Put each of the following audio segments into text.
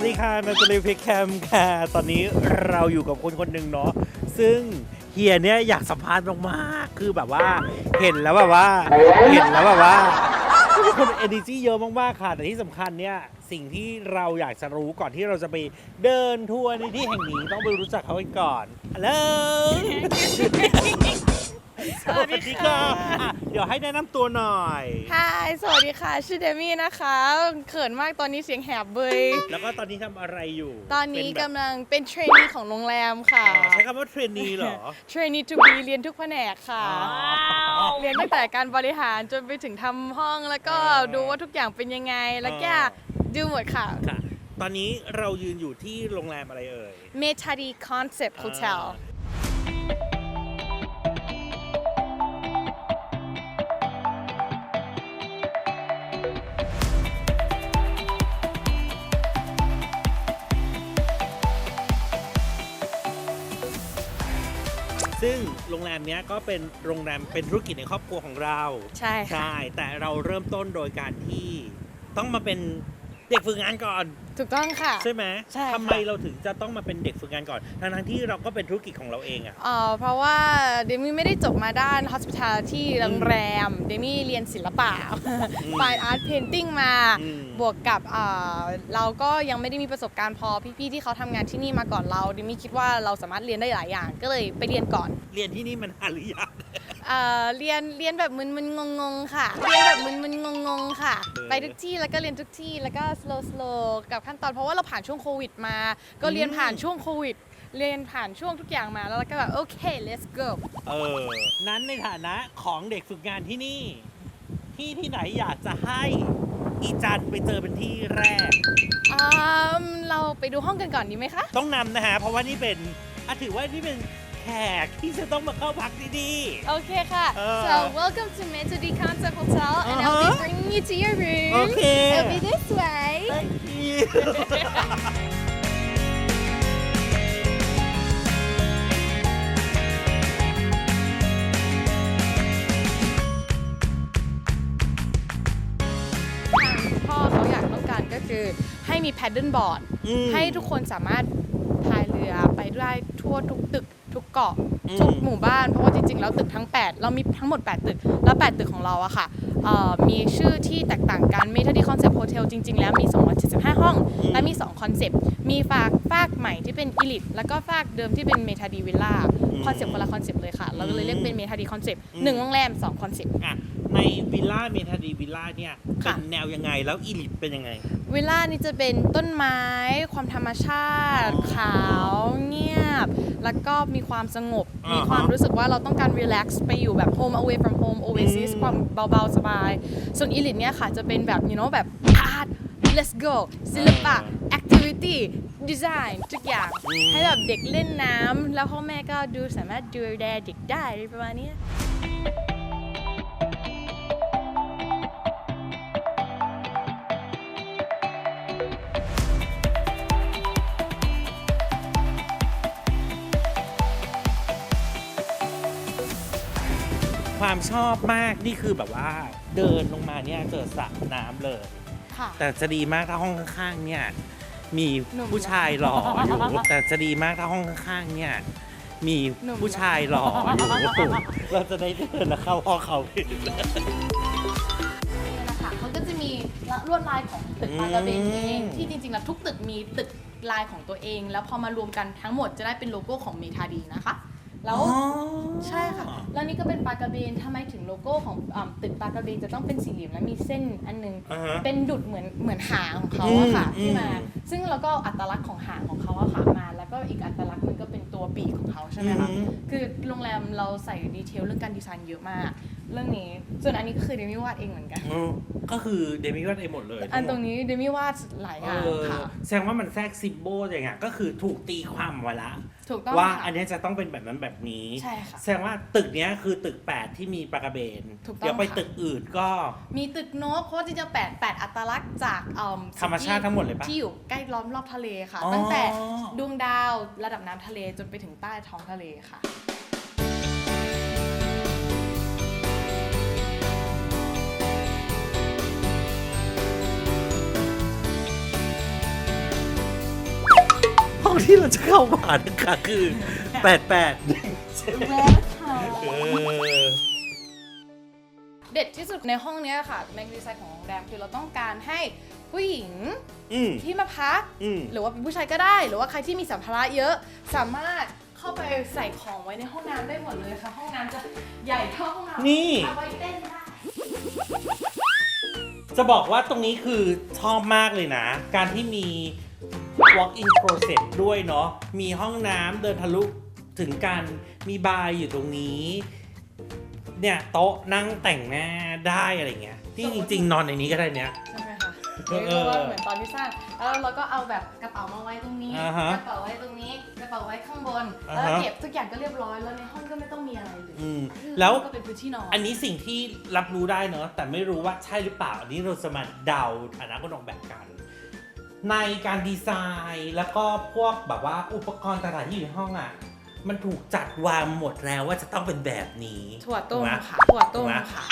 สวัสดีค่ะนาตาลีเพคแคมค่ะ ตอนนี้เราอยู่กับคนคนหนึ่งเนาะ ซึ่งเฮียเนี่ยอยากสัมภาษณ์มากๆ คือแบบว่าเห็นแล้วแบบว่า เห็นแล้วแบบว่าเป็นคนเอเนจีเยอะมากๆค่ะ แต่ที่สำคัญเนี่ยสิ่งที่เราอยากจะรู้ก่อนที่เราจะไปเดินทัวร์ในที่แห่งนี้ต้องไปรู้จักเขากันก่อนฮัลโหล สวัสดีค่ะอะ เดี๋ยวให้แนะนำตัวหน่อย ฮายสวัสดีค่ะ ชื่อเดมี่นะคะ เขินมากตอนนี้เสียงแหบเบย แล้วก็ตอนนี้ทำอะไรอยู่ตอนนี้เป็แบบกำลังเป็นเทรนนีของโรงแรมค่ะอ๋อใช้คำว่าเทรนนีเหรอ เทรนนีทูบีเรียนทุกแผนกค่ะ อ๋อเรียนตั้งแต่การบริหารจนไปถึงทำห้องแล้วก็อ๋อดูว่าทุกอย่างเป็นยังไง แล้วก็อ๋อดูหมดค่ะ ค่ะ ตอนนี้เรายืนอยู่ที่โรงแรมอะไรเอ่ย เมทาดีคอนเซปต์โฮเทล ซึ่งโรงแรมเนี้ยก็เป็นโรงแรมเป็นธุรกิจในครอบครัวของเราใช่ค่ะ ใช่แต่เราเริ่มต้นโดยการที่ต้องมาเป็นเด็กฝึกงานก่อน ถูกต้องค่ะ ใช่ไหมใช่ค่ะ ทำไมเราถึงจะต้องมาเป็นเด็กฝึกงานก่อนทั้งๆที่เราก็เป็นธุรกิจของเราเองอะ เอ่อเพราะว่าเดมี่ไม่ได้จบมาด้าน hospitality โรงแรม เดมี่เรียนศิลปะ fine art painting มา อืม บวกกับเอ่อเราก็ยังไม่ได้มีประสบการณ์พอพี่ๆที่เขาทำงานที่นี่มาก่อนเรา เดมี่คิดว่าเราสามารถเรียนได้หลายอย่าง ก็เลยไปเรียนก่อน เรียนที่นี่มันนานหรือยัง เอ่อเรียนเรียนแบบมึนๆงงๆค่ะ เรียนแบบมึนๆงงๆค่ะเออไปทุกที่แล้วก็เรียนทุกที่แล้วก็ slow slow กับขั้นตอนเพราะว่าเราผ่านช่วงโควิดมา ก็เรียนผ่านช่วงโควิด เรียนผ่านช่วงทุกอย่างมาแล้วเราก็แบบโอเค let's go เออ นั้นในฐานะของเด็กฝึกงานที่นี่ ที่ที่ไหนอยากจะให้อีจันไปเจอเป็นที่แรก อืมเราไปดูห้องกันก่อนดีไหมคะ ต้องนำนะฮะ เพราะว่านี่เป็นอะถือว่านี่เป็นแขกที่จะต้องมาเข้าพักที่นี่โอเคค่ะเออ so welcome to Metody Concept Hotel and I'll อ่า be ฮะ bringing you to your room โอเค it'll be this way Thank you พ่อเขาอยากต้องการก็คือให้มี paddle board อืม ให้ทุกคนสามารถพายเรือไปได้ทั่วทุกตึกทุก เกาะอืม ทุกหมู่บ้าน เพราะว่าจริงๆ แล้วตึกทั้ง 8 เรามีทั้งหมด 8 ตึก แล้ว 8 ตึกของเราอะค่ะเอ่อมีชื่อที่แตกต่างกัน m e t a d y Concept Hotel จริง ๆ แล้วมี 275 ห้อง และมี 2 คอนเซปต์ มีฝากฝากใหม่ที่เป็น Elite แล้วก็ฝากเดิมที่เป็น m e t a d y Villa คอนเซปต์คนละคอนเซปต์เลยค่ะ เราก็เลยเรียกเป็น m e t a d y Concept หนึ่งโรงแรม2คอนเซปต์ อะในวิลล่าเมทาดีวิลล่าเนี่ยเป็ค่ะ นแนวยังไงแล้วอีลิทเป็นยังไง วิลล่านี่จะเป็นต้นไม้ ความธรรมชาติ อ๋อขาวเงียบ แล้วก็มีความสงบ อ่าฮะมีความรู้สึกว่าเราต้องการ relax ไปอยู่แบบ home away from home oasis อืม ความเบาๆ สบาย ส่วนอีลิทเนี่ยค่ะจะเป็นแบบ you know แบบ art let's go ศิลปะ activity design ทุกอย่าง ให้แบบเด็กเล่นน้ำแล้วพ่อแม่ก็ดูสามารถดูแลเด็กได้อะไรประมาณเนี้ย ความชอบมากนี่คือแบบว่าเดินลงมาเนี่ยเจอสระน้ำเลย ค่ะ แต่จะดีมากถ้าห้องข้างๆเนี่ยมีหนุ่มผู้ชายหล่ออยู่ แต่จะดีมากถ้าห้องข้างๆเนี่ยมีหนุ่มผู้ชายหล่ออยู่ เราจะได้เดินแล้วเข้าห้องเขานี่นะคะเขาก็จะมีลวดลายของตึกปากระเบนเองอืมที่จริงๆแล้วทุกตึกมีตึกลายของตัวเอง แล้วพอมารวมกันทั้งหมดจะได้เป็นโลโก้ของเมทาดีนะคะ แล้วอ๋อใช่ค่ะ แล้วนี่ก็เป็นปลากระเบนทำไมถึงโลโก้ของอ่าตึกปลากระเบนจะต้องเป็นสี่เหลี่ยมและมีเส้นอันหนึง อ่าฮะเป็นดุดเหมือนเหมือนหางของเขาอะค่ะอืมที่มา อืม ซึ่งเราก็อัตลักษณ์ของหางของเขาอะค่ะมา แล้วก็อีกอัตลักษณ์หนึงก็เป็นตัวปีกของเขาใช่ไหมคะ อืมคือโรงแรมเราใส่ดีเทลเรื่องการดีไซน์เยอะมาก เรื่องนี้ ส่วนอันนี้ก็คือเดมี่วาดเองเหมือนกันอืมก็คือเดมิวาดเองหมดเลยอันตรงนี้เดมี่วาดหลายอย่างเออค่ะ แสดงว่ามันแทรกซิมโบลอย่างเงี้ยก็คือถูกตีความมาละ ถูกต้องว่าค่ะอันเนี้ยจะต้องเป็นแบบนั้นแบบนี้ ใช่ค่ะ แสดงว่าตึกเนี้ยคือตึก 8 ที่มีปลากระเบน ถูกต้องเดี๋ยวไปค่ะ ตึกอื่นก็ มีตึกนกเพราะว่าจริงๆแปดแปดอัตลักษณ์จากเอิ่มธรรมชาติทั้งหมดเลยปะ ที่อยู่ใกล้ล้อมรอบทะเลค่ะ อ๋อ ตั้งแต่ดวงดาวระดับน้ำทะเลจนไปถึงใต้ท้องทะเลค่ะที่เราจะเข้ามานะคะคือแปดแปดเออ เด็ดที่สุดในห้องเนี้ยค่ะแมกดีไซน์ของโรงแรมคือเราต้องการให้ ผู้หญิงอืม ที่มาพัก อืม หรือว่าเป็นผู้ชายก็ได้ หรือว่าใครที่มีสัมภาระเยอะ สามารถเข้าไปใส่ของไว้ในห้องน้ำได้หมดเลยค่ะ ห้องน้ำจะใหญ่เท่าห้องน้ำนี่ เอาไว้เต้นได้จะบอกว่าตรงนี้คือชอบมากเลยนะ การที่มี walk in closet ด้วยเนาะ มีห้องน้ำเดินทะลุถึงกันมีบาร์อยู่ตรงนี้ เนี่ย โต๊ะนั่งแต่งหน้าได้อะไรเงี้ยที่จริง ๆ นอนในนี้ก็ได้เนี่ยใช่ไหมคะ เออเรียกว่าเหมือนตอนที่สร้างแล้วเราก็เอาแบบกระเป๋ามาไว้ตรงนี้ อ่าฮะกระเป๋าไว้ตรงนี้ กระเป๋าไว้ข้างบน อ่าแล้วฮะเก็บทุกอย่างก็เรียบร้อย แล้วในห้องก็ไม่ต้องมีอะไรเลยอืมคือแล้ว ก็เป็นพื้นที่นอน อันนี้สิ่งที่รับรู้ได้เนอะแต่ไม่รู้ว่าใช่หรือเปล่า อันนี้เราจะมาเดาฐานะคนออกแบบกัน ในการดีไซน์แล้วก็พวกแบบว่าอุปกรณ์ต่างๆที่อยู่ในห้องอะ มันถูกจัดวางหมดแล้วว่าจะต้องเป็นแบบนี้ถั่วต้มถูกไหค่ะ ถั่วต้มถูกไหค่ะ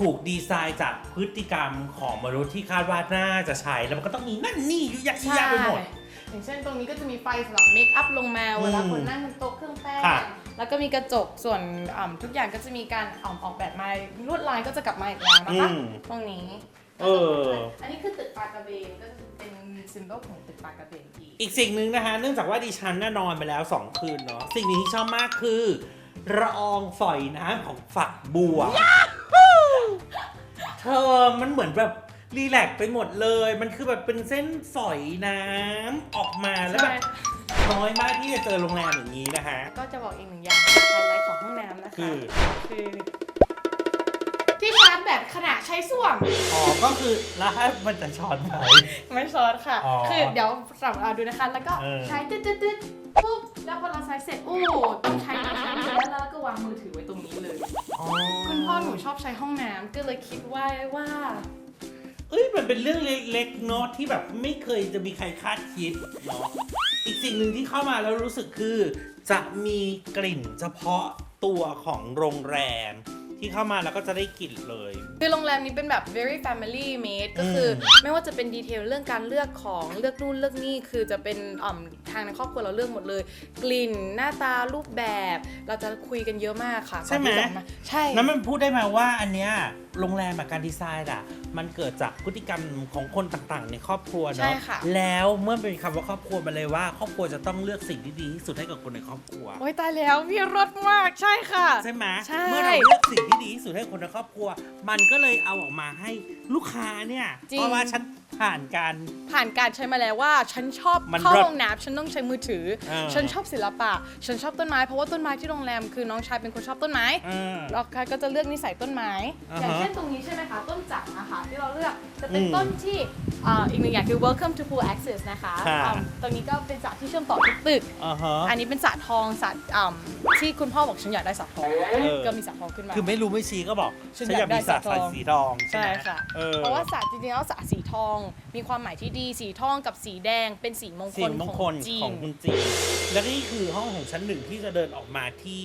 ถูกดีไซน์จากพฤติกรรมของมนุษย์ที่คาดว่าน่าจะใช้แล้วมันก็ต้องมีนั่นนี่ยุยยักยุยยักไปหมด อย่างเช่นตรงนี้ก็จะมีไฟสำหรับเมคอัพลงมาเวลาอืมคนนั่งบนโต๊ะเครื่องแป้ง ค่ะ แล้วก็มีกระจกส่วนอ่ำทุกอย่างก็จะมีการอ่ำออกแบบมาลวดลายก็จะกลับมาอีกแล้วนะคะอืมตรงนี้ เออ อันนี้คือตึกปลากระเบนก็จะเป็นซิมโบลของตึกปลากระเบนอีก อีกสิ่งหนึ่งนะคะ เนื่องจากว่าดิฉันน่ะนอนไปแล้ว 2 คืนเนาะ สิ่งหนึ่งที่ชอบมากคือละอองฝอยน้ำของฝักบัวเธอมันเหมือนแบบรีแลกซ์ไปหมดเลย มันคือแบบเป็นเส้นฝอยน้ำออกมาแล้วแบใช่บน้อยมากที่จะเจอโรงแรมอย่างนี้นะคะ ก็จะบอกอีกหนึ่งอย่างไฮไลท์ของห้องน้ำนะคะคือ คือที่ชาร์จแบตขณะใช้ส้วม อ๋อ ก็คือแล้วให้มันจะช้อนไหม ไม่ซอสค่ะ อ๋อคือเดี๋ยวสำหรับเราดูนะคะ แล้วก็เออ ใช้ตึ๊ดตึ๊ดตึ๊ดปุ๊บ แล้วพอเราใช้เสร็จ โอ้ ต้องใช้น้ำแล้วแล้วก็วางมือถือไว้ตรงนี้เลยอ๋อคุณพ่อหนู ชอบใช้ห้องน้ำก็เลยคิดว่าว่า เอ้ยมันเป็นเรื่องเล็กๆเนาะที่แบบไม่เคยจะมีใครคาดคิดเนาะอีกสิ่งหนึ่งที่เข้ามาแล้วรู้สึกคือ จะมีกลิ่นเฉพาะตัวของโรงแรม ที่เข้ามาแล้วก็จะได้กลิ่นเลย คือโรงแรมนี้เป็นแบบ very family made ก็คืออมไม่ว่าจะเป็นดีเทลเรื่องการเลือกของเลือกนู่นเลือกนี่คือจะเป็นอ่อมทางในครอบครัวเราเลือกหมดเลย กลิ่นหน้าตารูปแบบ เราจะคุยกันเยอะมากค่ะใช่ไหม ก่อนที่จะาใช่ นั้นมันพูดได้ไหมว่าอันเนี้ยโรงแรมแบบการดีไซน์อะ มันเกิดจากพฤติกรรมของคนต่างๆ ในครอบครัวใช่เนาะค่ะ แล้วเมื่อเป็นคำว่าครอบครัวมาเลยว่า ครอบครัวจะต้องเลือกสิ่งที่ดีที่สุดให้กับคนในครอบครัว โอ้ยตายแล้วพี่รสมากใช่ค่ะ ใช่ไหมใช่ เมื่อเราเลือกสิ่งที่ดีที่สุดให้คนในครอบครัว มันก็เลยเอาออกมาให้ลูกค้าเนี่ย จริง เพราะว่าฉันผ่านการ ผ่านการใช้มาแล้วว่า ฉันชอบมันเข้าเลิศห้องน้ำฉันต้องใช้มือถือ เออ ฉันชอบศิลปะ ฉันชอบต้นไม้เพราะว่าต้นไม้ที่โรงแรมคือน้องชายเป็นคนชอบต้นไม้เออ เราก็จะเลือกนิสัยต้นไม้ อ่าฮะ อย่างเช่นตรงนี้ใช่ไหมคะต้นจั กรนะคะที่เราเลือกจะเป็นอืมต้นที่อ่าอีกหนึ่งอย่างคือ welcome to pool access นะคะค่ะ อ่าตรงนี้ก็เป็นสระที่เชื่อมต่อทุกตึก อ่าฮะ อันนี้เป็นสระทองสระอ่ำที่คุณพ่อบอกฉันอยากได้สระทองเออ ก็มีสระทองขึ้นมา คือไม่รู้ไม่ชี้ก็บอกฉัฉันนอยากกอายได้มีสระสระทสาอยงสีทองใช่ใช่ไหมค่ะ เออ เพราะว่าสระจริงๆแล้วสระสีทอง มีความหมายที่ดีสีทองกับสีแดงเป็นสีมงคสิ่ลงมงขคอลงจีของน คุณจีนและนี่คือห้องของชั้นหนึ่งที่จะเดินออกมาที่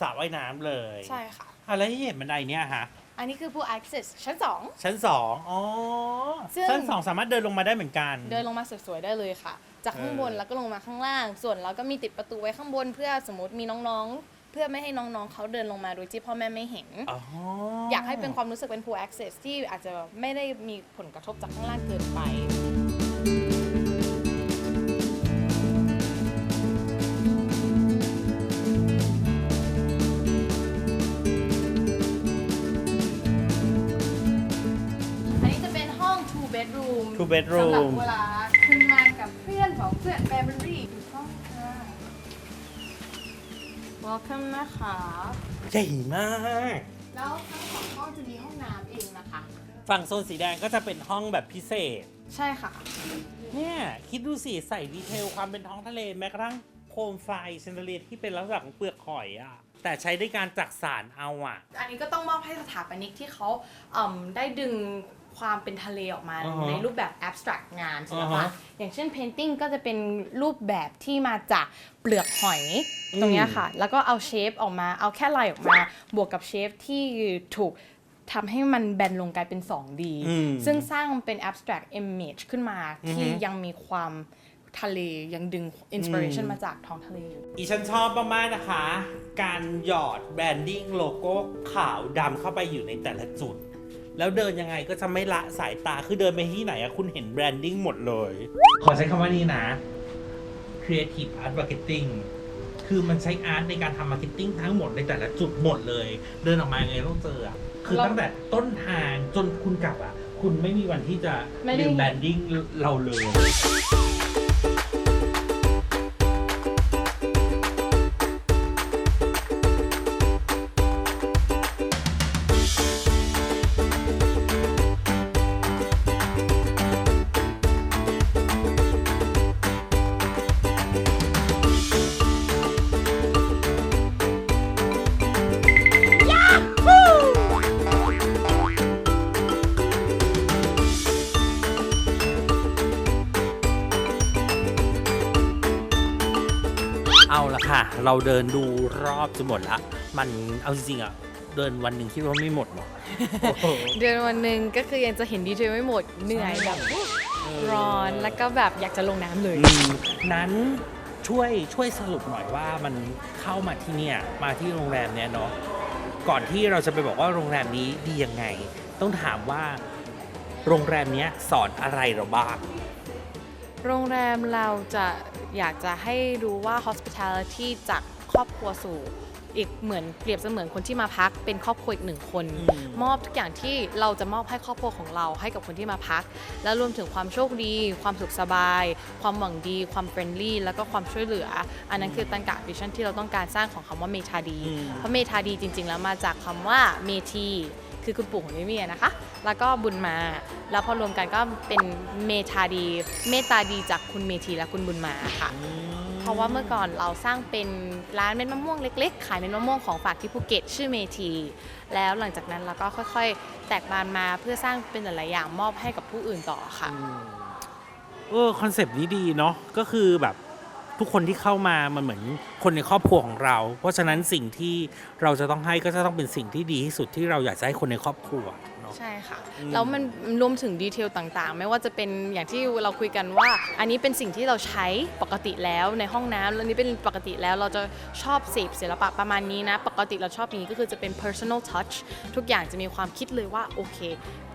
สระว่ายน้ำเลยใช่ค่ะอะแล้วที่เห็นบันไดเนี่ยฮะ อันนี้คือ pool access ชั้นชั้นสองอ๋อ ซึ่ง ชั้นสองสามารถเดินลงมาได้เหมือนกัน2เดินลงมาสวยๆได้เลยค่ะ จากข้างบนเออ แล้วก็ลงมาข้างล่าง ส่วนเราก็มีติดประตูไว้ข้างบนเพื่อสมมติมีน้องๆ เพื่อไม่ให้น้องๆเขาเดินลงมาโดยที่พ่อแม่ไม่เห็น อ๋อออยากให้เป็นความรู้สึกเป็น pool access ที่อาจจะไม่ได้มีผลกระทบจากข้างล่างเกินไป bedroom Two bedroom สำหรับเวลาขึ้นมากับเพื่อนของเพื่อน family ถูกต้องค่ะ welcome นะคะ ใหญ่มาก แล้วทั้งสองห้องจะมีห้องน้ำเองนะคะ ฝั่งโซนสีแดงก็จะเป็นห้องแบบพิเศษ ใช่ค่ะ เนี่ยคิดดูสิใส่ดีเทลความเป็นท้องทะเลแม้กระทั่งโคมไฟเชนเดอเลียที่เป็นลักษณะของเปลือกหอยอะแต่ใช้ในการจักสารเอาอะอันนี้ก็ต้องมอบให้สถาปนิกที่เขาเอิ่มได้ดึง ความเป็นทะเลออกมาอ่าฮะในรูปแบบ abstract งานศิลอ่าปะฮะอย่างเช่น painting ก็จะเป็นรูปแบบที่มาจากเปลือกหอยตรงเนี้ยค่ะ แล้วก็เอาเชฟออกมาเอาแค่ลายออกมา บวกกับเชฟที่ถูกทำให้มันแบนลงกลายเป็น 2D อืม ซึ่งสร้างเป็น abstract image ขึ้นมาที่อือฮึยังมีความทะเลยังดึงอินสปิเรชันมาจากท้องทะเลอยู่ อีฉันชอบมากๆนะคะ การหยอดแบรนดิ้งโลโก้ขาวดำเข้าไปอยู่ในแต่ละจุด แล้วเดินยังไงก็จะไม่ละสายตาคือเดินไปที่ไหนอะคุณเห็นแบรนดิ้งหมดเลย ขอใช้คำว่านี้นะ Creative Art Marketing คือมันใช้อาร์ตในการทำมาร์เก็ตติ้งทั้งหมดในแต่ละจุดหมดเลย เดินออกมายังไงต้องเจออะคือเราตั้งแต่ต้นทางจนคุณกลับอะคุณไม่มีวันที่จะไม่ได้ ลืมแบรนดิ้งเราเลย เอาละค่ะ เราเดินดูรอบจนหมดละ มันเอาจริงๆอะเดินวันหนึ่งคิดว่าไม่หมดหรอกโอ้โหเดือนวันหนึ่งก็คือยังจะเห็นดีเทลไม่หมดเหนื่อยแบบร้อนแล้วก็แบบอยากจะลงน้ำเลย อืมนั้นช่วยช่วยสรุปหน่อยว่ามันเข้ามาที่เนี่ยมาที่โรงแรมเนี่ยเนาะก่อนที่เราจะไปบอกว่าโรงแรมนี้ดียังไง ต้องถามว่าโรงแรมเนี้ยสอนอะไรเราบ้าง โรงแรมเราจะ อยากจะให้รู้ว่า hospitality จากครอบครัวสู่อีกเหมือนเปรียบเสมือนคนที่มาพักเป็นครอบครัวอีกหนึ่งคนอืมมอบทุกอย่างที่เราจะมอบให้ครอบครัวของเราให้กับคนที่มาพัก และรวมถึงความโชคดี ความสุขสบาย ความหวังดี ความเฟรนลี่แล้วก็ความช่วยเหลือ อันนั้นคือตังกะวิชั่นที่เราต้องการสร้างของคำว่าเมทาดีอืมเพราะเมทาดีจริง ๆ แล้วมาจากคำว่าเมที คือคุณปู่ของนิมี่นะคะ แล้วก็บุญมา แล้วพอรวมกันก็เป็นเมทาดี เมตตาดีจากคุณเมทีและคุณบุญมาค่ะ เพราะว่าเมื่อก่อนเราสร้างเป็นร้านเม็ดมะม่วงเล็กๆ ขายเม็ดมะม่วงของฝากที่ภูเก็ตชื่อเมทีแล้วหลังจากนั้นเราก็ค่อยๆ แตกบานมาเพื่อสร้างเป็นหลายๆอย่างมอบให้กับผู้อื่นต่อค่ะ เออคอนเซปต์นี้ดีเนาะก็คือแบบ ทุกคนที่เข้ามามันเหมือนคนในครอบครัวของเรา เพราะฉะนั้นสิ่งที่เราจะต้องให้ก็จะต้องเป็นสิ่งที่ดีที่สุดที่เราอยากจะให้คนในครอบครัว เนาะ ใช่ค่ะอืมแล้วมันรวมถึงดีเทลต่างๆ ไม่ว่าจะเป็นอย่างที่เราคุยกันว่า อันนี้เป็นสิ่งที่เราใช้ปกติแล้วในห้องน้ำแล้วนี้เป็นปกติแล้วเราจะชอบเสพศิลปะประมาณนี้นะ ปกติเราชอบอย่างนี้ก็คือจะเป็น personal touch ทุกอย่างจะมีความคิดเลยว่า โอเค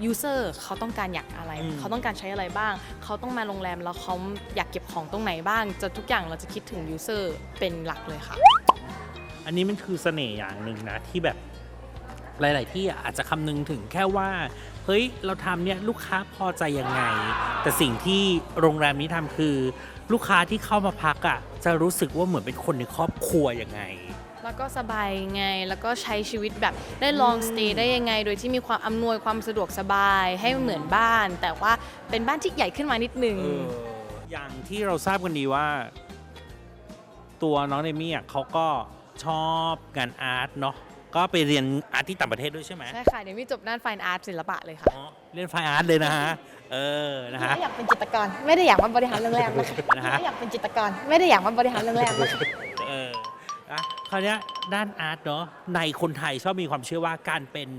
user เขาต้องการอยากอะไร อืม เขาต้องการใช้อะไรบ้าง เขาต้องมาโรงแรมแล้วเขาอยากเก็บของตรงไหนบ้าง จะทุกอย่างเราจะคิดถึง user เป็นหลักเลยค่ะ อันนี้มันคือเสน่ห์อย่างหนึ่งนะ ที่แบบ หลาย ๆ ที่อาจจะคำนึงถึงแค่ว่า เฮ้ย เราทำเนี่ยลูกค้าพอใจยังไง แต่สิ่งที่โรงแรมนี้ทำคือ ลูกค้าที่เข้ามาพักอะจะรู้สึกว่าเหมือนเป็นคนในครอบครัวยังไงแล้วก็สบายไง แล้วก็ใช้ชีวิตแบบได้ลองสเตย์ได้ยังไง โดยที่มีความอำนวยความสะดวกสบายให้เหมือนบ้าน แต่ว่าเป็นบ้านที่ใหญ่ขึ้นมานิดนึงเอออย่างที่เราทราบกันดีว่า ตัวน้องเดมี่อะเขาก็ชอบงานอาร์ตเนาะ ก็ไปเรียนอาร์ตที่ต่างประเทศด้วยใช่ไหมใช่ค่ะเดี๋ยวมีจบด้านไฟน์อาร์ตศิลปะเลยค่ะอ๋อเรียนไฟอาร์ตเลยนะฮะ เออ นะฮะ ไม่อยากเป็นจิตรกร ไม่ได้อยากมาบริหารโรงแรมนะคะนะฮะ ไม่อยากเป็นจิตรกร ไม่ได้อยากมาบริหารโรงแรมนะคะเอออะคราวเนี้ยด้านอาร์ตเนาะ ในคนไทยชอบมีความเชื่อว่าการเป็น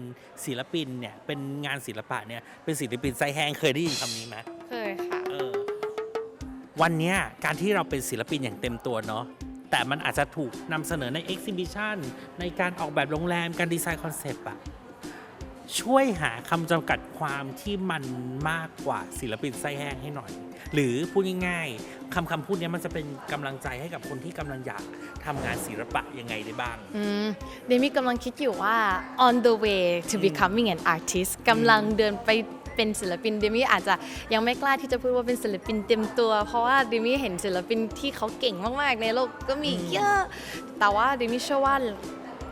ศิลปินเนี่ย เป็นงานศิลปะเนี่ย เป็นศิลปินไซแห้งเคยได้ยินคำนี้ไหม เคยค่ะ เออวันเนี้ยการที่เราเป็นศิลปินอย่างเต็มตัวเนาะ แต่มันอาจจะถูกนำเสนอในเอ็กซิบิชันในการออกแบบโรงแรมการดีไซน์คอนเซปต์อะช่วยหาคำจำกัดความที่มันมากกว่าศิลปินไส้แห้งให้หน่อย หรือพูดง่ายๆคำคำพูดเนี้ยมันจะเป็นกำลังใจให้กับคนที่กำลังอยากทำงานศิลปะยังไงได้บ้าง อืมเดมี่กำลังคิดอยู่ว่า on the way to becoming an artist กำลังเดินไป เป็นศิลปินเดมี่อาจจะยังไม่กล้าที่จะพูดว่าเป็นศิลปินเต็มตัว เพราะว่าเดมี่เห็นศิลปินที่เขาเก่งมากๆ ในโลกก็มีเยอะ แต่ว่าเดมี่เชื่อว่า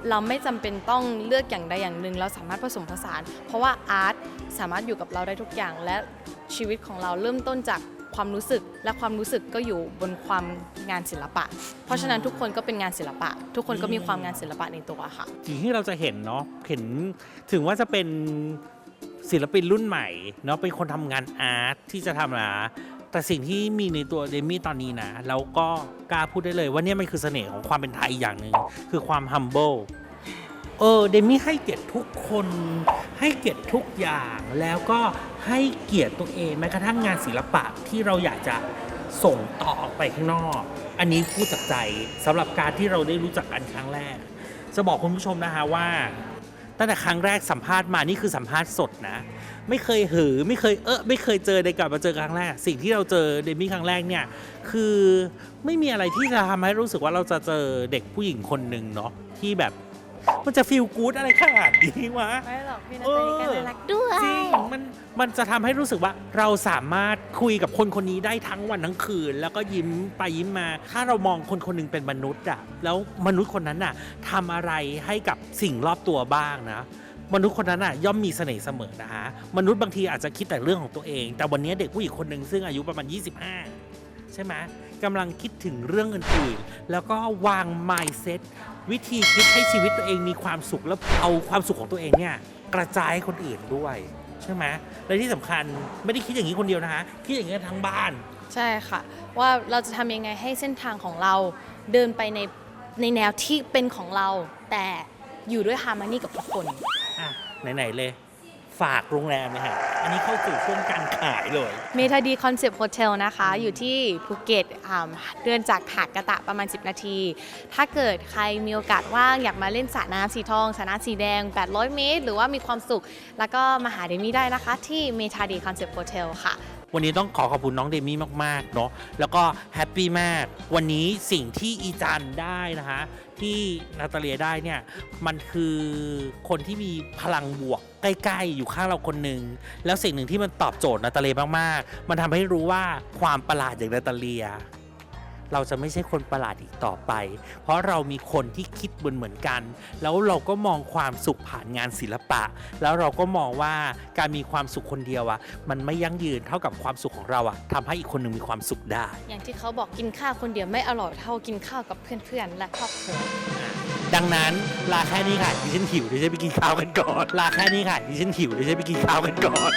เราไม่จำเป็นต้องเลือกอย่างใดอย่างหนึ่งเราสามารถผสมผสาน เพราะว่าอาร์ตสามารถอยู่กับเราได้ทุกอย่าง และชีวิตของเราเริ่มต้นจากความรู้สึกและความรู้สึกก็อยู่บนความงานศิลปะ เพราะฉะนั้นทุกคนก็เป็นงานศิลปะ ทุกคนก็มีความงานศิลปะในตัวค่ะสิ่งที่เราจะเห็นเนาะเห็นถึงว่าจะเป็น ศิลปินรุ่นใหม่เนาะเป็นคนทำงานอาร์ตที่จะทำนะแต่สิ่งที่มีในตัวเดมี่ตอนนี้นะเราก็กล้าพูดได้เลยว่าเนี่ยมันคือเสน่ห์ของความเป็นไทยอย่างหนึ่งคือความ humble เออเดมี่ให้เกียรติทุกคน ให้เกียรติทุกอย่างแล้วก็ให้เกียรติตัวเองแม้กระทั่งงานศิลปะที่เราอยากจะส่งต่อออกไปข้างนอก อันนี้พูดจากใจสำหรับการที่เราได้รู้จักกันครั้งแรก จะบอกคุณผู้ชมนะคะว่า ตั้งแต่ครั้งแรกสัมภาษณ์มานี่คือสัมภาษณ์สดนะ ไม่เคยหือไม่เคยเออไม่เคยเจอในการมาเจอครั้งแรก สิ่งที่เราเจอเดมี่ครั้งแรกเนี่ยคือไม่มีอะไรที่จะทำให้รู้สึกว่าเราจะเจอเด็กผู้หญิงคนหนึ่งเนาะที่แบบ มันจะฟีลกู๊ดอะไรขนาดนี้วะ ไม่หรอกพี่นาเอตาอลีก็น่ารักด้วยจริงมันมันจะทำให้รู้สึกว่าเราสามารถคุยกับคนคนนี้ได้ทั้งวันทั้งคืน แล้วก็ยิ้มไปยิ้มมา ถ้าเรามองคนคนหนึงเป็นมนุษย์อะแล้วมนุษย์คนนั้นอะทำอะไรให้กับสิ่งรอบตัวบ้างนะ มนุษย์คนนั้นอะย่อมมีเสน่ห์เสมอนะฮะมนุษย์บางทีอาจจะคิดแต่เรื่องของตัวเอง แต่วันนี้เด็กผู้หญิงคนหนึ่งซึ่งอายุประมาณ 25 ใช่ไหมกำลังคิดถึงเรื่องอื่นๆแล้วก็วาง mindset วิธีคิดให้ชีวิตตัวเองมีความสุขแล้วเอาความสุขของตัวเองเนี่ยกระจายให้คนอื่นด้วย ใช่ไหมและที่สำคัญไม่ได้คิดอย่างนี้คนเดียวนะฮะคิดอย่างนี้ทั้งบ้าน ใช่ค่ะ ว่าเราจะทำยังไงให้เส้นทางของเราเดินไปในในแนวที่เป็นของเรา แต่อยู่ด้วยฮาร์ม n นีกับทุกคนอะไหนๆเลย ฝากโรงแรมเลยฮะ อันนี้เข้าสู่ช่วงการขายเลย เมทาดีคอนเซปต์โฮเทลนะคะ อยู่ที่ภูเก็ตอ่าเดินจากหาดกระตะประมาณ 10 นาที ถ้าเกิดใครมีโอกาสว่างอยากมาเล่นสระน้ำสีทองสระน้ำสีแดง 800 เมตร หรือว่ามีความสุข แล้วก็มาหาเดมี่ได้นะคะ ที่เมทาดีคอนเซปต์โฮเทลค่ะ วันนี้ต้องขอขอบคุณน้องเดมี่มากๆเนาะแล้วก็แฮปปี้มาก วันนี้สิ่งที่อีจันได้นะคะที่นาตาเลียได้เนี่ยมันคือคนที่มีพลังบวกใกล้ๆ อยู่ข้างเราคนหนึ่งแล้วสิ่งหนึ่งที่มันตอบโจทย์นาตาเลียมากๆ มันทำให้รู้ว่าความประหลาดอย่างนาตาเลีย เราจะไม่ใช่คนประหลาดอีกต่อไป เพราะเรามีคนที่คิดเหมือนเหมือนๆกัน แล้วเราก็มองความสุขผ่านงานศิลปะ แล้วเราก็มองว่าการมีความสุขคนเดียวอะมันไม่ยั่งยืนเท่ากับความสุขของเราอะทำให้อีกคนหนึ่งมีความสุขได้ อย่างที่เขาบอกกินข้าวคนเดียวไม่อร่อยเท่ากินข้าวกับเพื่อนๆและครอบครัวดังนั้นลาแค่นี้ค่ะดิฉันหิวดิฉันไปกินข้าวกันก่อนลาแค่นี้ค่ะดิฉันหิวดิฉันไปกินข้าวกันก่อน